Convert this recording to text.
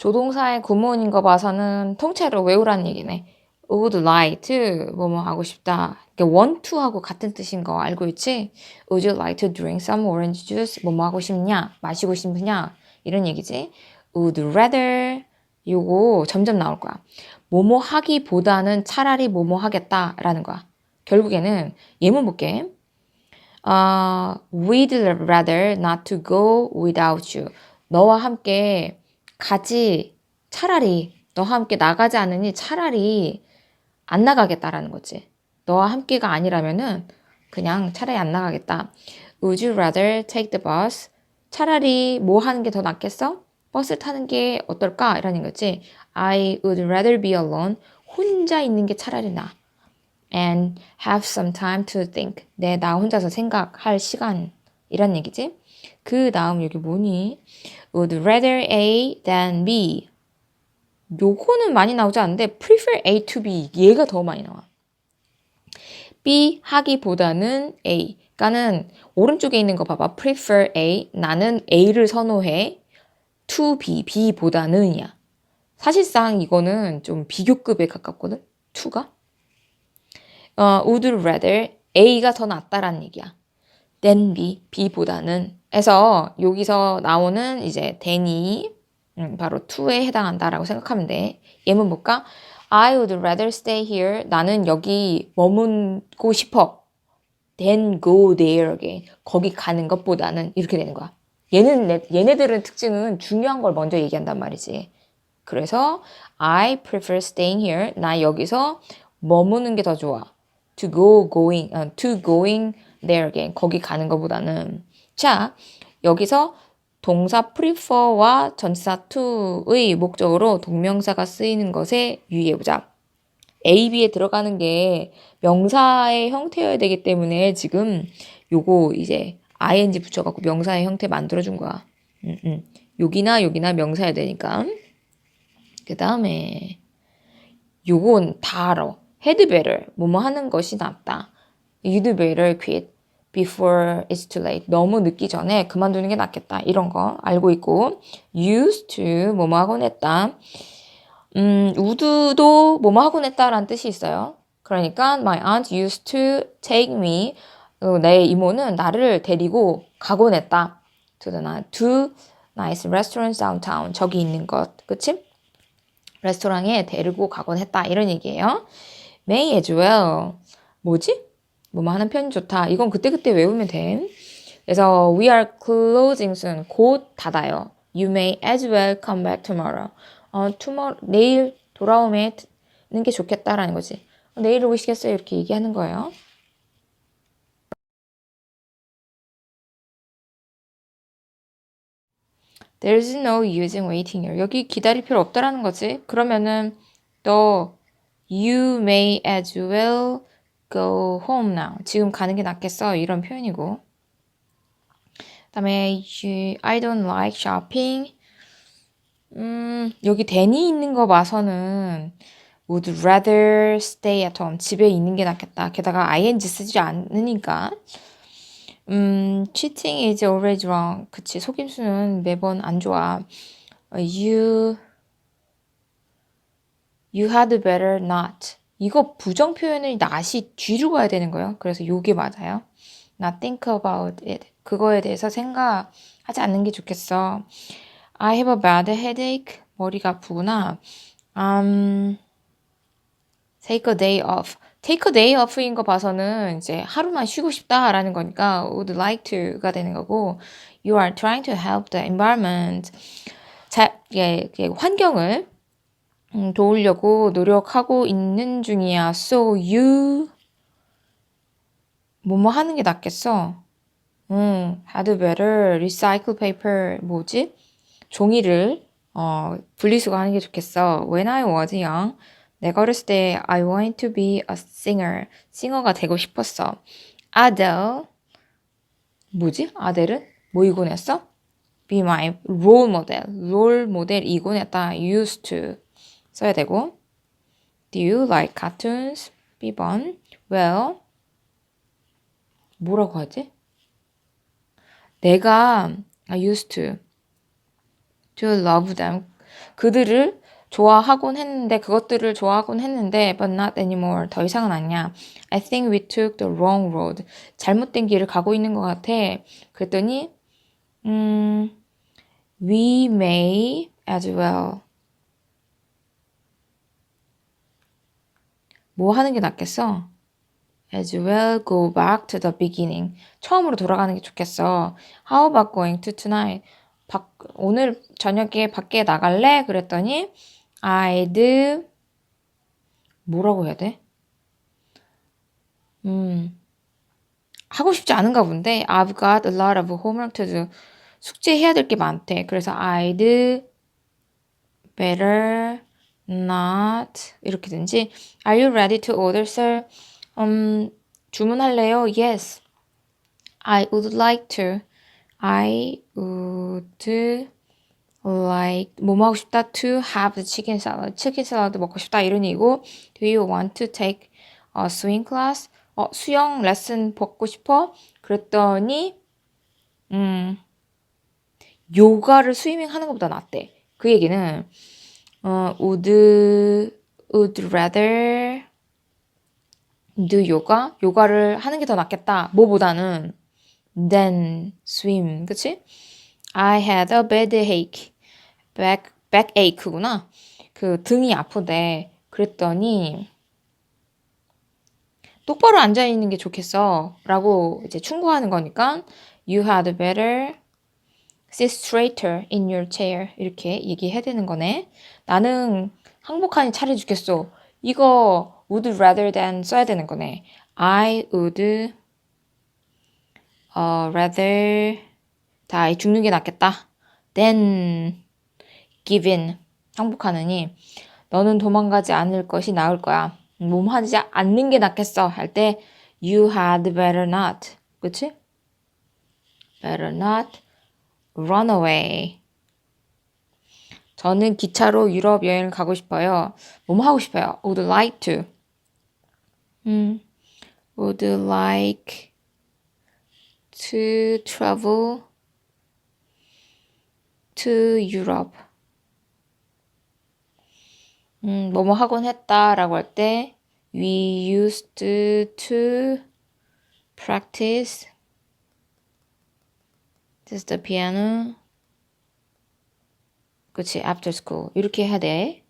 조동사의 구문인 거 봐서는 통째로 외우라는 얘기네. would like to 뭐뭐 하고 싶다. 이게 want to하고 같은 뜻인 거 알고 있지? Would you like to drink some orange juice? 뭐뭐 하고 싶냐? 마시고 싶으냐? 이런 얘기지. Would rather 요거 점점 나올 거야. 뭐뭐 하기보다는 차라리 뭐뭐 하겠다라는 거야. 결국에는 예문 볼게. 어, we'd rather not to go without you. 너와 함께 가지 차라리 너와 함께 나가지 않으니 차라리 안 나가겠다라는 거지. 너와 함께가 아니라면은 그냥 차라리 안 나가겠다. Would you rather take the bus? 차라리 뭐 하는 게 더 낫겠어? 버스 타는 게 어떨까? 이라는 거지. I would rather be alone. 혼자 있는 게 차라리 나. And have some time to think. 내 나 혼자서 생각할 시간. 이란 얘기지. 그 다음 여기 뭐니? Would rather A than B. 요거는 많이 나오지 않는데 prefer A to B. 얘가 더 많이 나와. B 하기보다는 A. 그러니까는 오른쪽에 있는 거 봐봐. prefer A. 나는 A를 선호해. to B. B보다는이야. 사실상 이거는 좀 비교급에 가깝거든. to가. 어, would rather A가 더 낫다라는 얘기야. Than B. B보다는. 해서 여기서 나오는 이제 than이 음, 바로 to에 해당한다라고 생각하면 돼. 예문 볼까? I would rather stay here. 나는 여기 머문고 싶어. than go there again. 거기 가는 것보다는 이렇게 되는 거야. 얘는 얘네들은 특징은 중요한 걸 먼저 얘기한단 말이지. 그래서 I prefer staying here. 나 여기서 머무는 게 더 좋아. To go going, uh, to going there again. 거기 가는 것보다는. 자, 여기서 동사 prefer와 전치사 to의 목적으로 동명사가 쓰이는 것에 유의해보자. A, B에 들어가는 게 명사의 형태여야 되기 때문에 지금 요거 이제 ing 붙여갖고 명사의 형태 만들어준 거야. 음, 음. 여기나 여기나 명사여야 되니까. 그 다음에 요건 다 알아. better 뭐뭐 하는 것이 낫다. better quit before it's too late. 너무 늦기 전에 그만두는 게 낫겠다. 이런 거 알고 있고 used to 뭐뭐 하곤 했다. 음, would도 뭐뭐 하곤 했다라는 뜻이 있어요. 그러니까 my aunt used to take me 어, 내 이모는 나를 데리고 가곤 했다. to the to nice restaurants downtown. 저기 있는 것. 그치? 레스토랑에 데리고 가곤 했다. 이런 얘기예요. may as well. 뭐지? 뭐뭐 하는 편이 좋다. 이건 그때그때 외우면 돼. 그래서 we are closing soon. 곧 닫아요. You may as well come back tomorrow. 어, tomorrow, 내일 돌아오면 게 좋겠다라는 거지. 어, 내일 오시겠어요? 이렇게 얘기하는 거예요. There's no using waiting here. 여기 기다릴 필요 없다라는 거지. 그러면은 너 you may as well go home now. 지금 가는 게 낫겠어. 이런 표현이고. 그다음에 you, I don't like shopping. 음, 여기 than이 있는 거 봐서는 would rather stay at home. 집에 있는 게 낫겠다. 게다가 ing 쓰지 않으니까. 음, cheating is always wrong. 그치, 속임수는 매번 안 좋아. You, you had better not. 이거 부정 표현을 not이 뒤로 가야 되는 거예요. 그래서 요게 맞아요. Not think about it. 그거에 대해서 생각하지 않는 게 좋겠어. I have a bad headache. 머리가 아프구나. Um, take a day off. take a day off인 거 봐서는 이제 하루만 쉬고 싶다라는 거니까 would like to가 되는 거고 you are trying to help the environment. 자, 예, 예, 환경을 음, 도우려고 노력하고 있는 중이야. So you 뭐뭐 하는 게 낫겠어? 음, had better recycle paper 뭐지? 종이를 어, 분리수거하는 게 좋겠어. When I was young, 내가 어렸을 때 I wanted to be a singer. 싱어가 되고 싶었어. Adele 뭐지? 아델은 뭐 이곤했어? Be my role model. 롤 모델 이곤했다. Used to 써야 되고. Do you like cartoons? B번. Well, 뭐라고 하지? 내가 I used to to love them. 그들을 좋아하곤 했는데 그것들을 좋아하곤 했는데 but not anymore 더 이상은 아니야. I think we took the wrong road. 잘못된 길을 가고 있는 것 같아. 그랬더니 음 we may as well 뭐 하는 게 낫겠어? as well go back to the beginning. 처음으로 돌아가는 게 좋겠어. How about going to tonight? 밖- 오늘 저녁에 밖에 나갈래? 그랬더니 I'd 뭐라고 해야 돼? 음 하고 싶지 않은가 본데 I've got a lot of homework to do. 숙제해야 될 게 많대. 그래서 I'd better not 이렇게 든지 Are you ready to order, sir? 음, 주문할래요? Yes. I would like to. I would like 뭐뭐 하고 싶다 to have the chicken salad. 치킨 샐러드 먹고 싶다 이런 얘기고 Do you want to take a swing class? 어, 수영 레슨 받고 싶어? 그랬더니 음 요가를 스위밍 하는 것보다 낫대. 그 얘기는 어, would would rather do yoga? 요가를 하는 게 더 낫겠다. 뭐보다는 than swim. 그치? I had a bad ache. back, back ache구나. 그 등이 아프대. 그랬더니 똑바로 앉아 있는 게 좋겠어. 라고 이제 충고하는 거니까 you had better sit straighter in your chair. 이렇게 얘기해야 되는 거네. 나는 항복하니 차려 죽겠어. 이거 would rather than 써야 되는 거네. I would 어, rather 다 죽는 게 낫겠다. than given 항복하느니 너는 도망가지 않을 것이 나을 거야. 몸하지 않는 게 낫겠어 할 때 you had better not. 그치? better not run away. 저는 기차로 유럽 여행을 가고 싶어요. 뭐뭐 하고 싶어요? would like to. 음, would like to travel to Europe. 음, 뭐뭐 하곤 했다라고 할 때 we used to practice this the piano. 그치, after school. 이렇게 해야 돼.